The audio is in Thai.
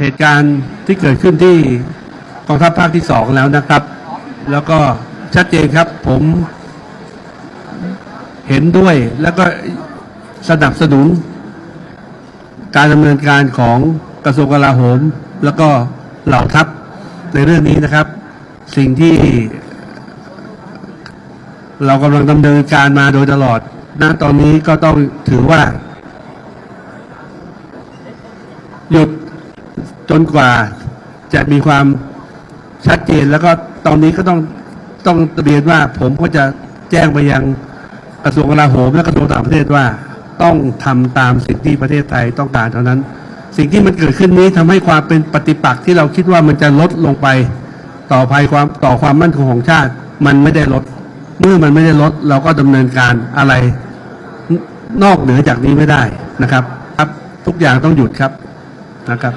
เหตุการณ์ที่เกิดขึ้นที่กองทัพภาคที่สองแล้วนะครับ แล้วก็ชัดเจนครับผมเห็นด้วยแล้วก็สนับสนุน การดำเนินการของกระทรวงกลาโหม แล้วก็เหล่าทัพในเรื่องนี้นะครับ สิ่งที่ เรากำลังดำเนินการมาโดยตลอดณตอนนี้ก็ต้องถือว่า หยุด จนกว่าจะมีความชัดเจนแล้วก็ตอนนี้ก็ต้องต้องเรียนว่าผมก็จะแจ้งไปยังกระทรวงกลาโหมและกระทรวงต่างประเทศว่า ต้องทำตามสิ่งที่ประเทศไทยต้องการเท่านั้น สิ่งที่มันเกิดขึ้นนี้ทำให้ความเป็นปฏิปักษ์ที่เราคิดว่ามันจะลดลงไปต่อภัยความต่อความมั่นคงของชาติ มันไม่ได้ลด เมื่อมันไม่ได้ลด เราก็ดำเนินการอะไรนอกเหนือจากนี้ไม่ได้นะครับ ครับทุกอย่างต้องหยุดครับนะครับ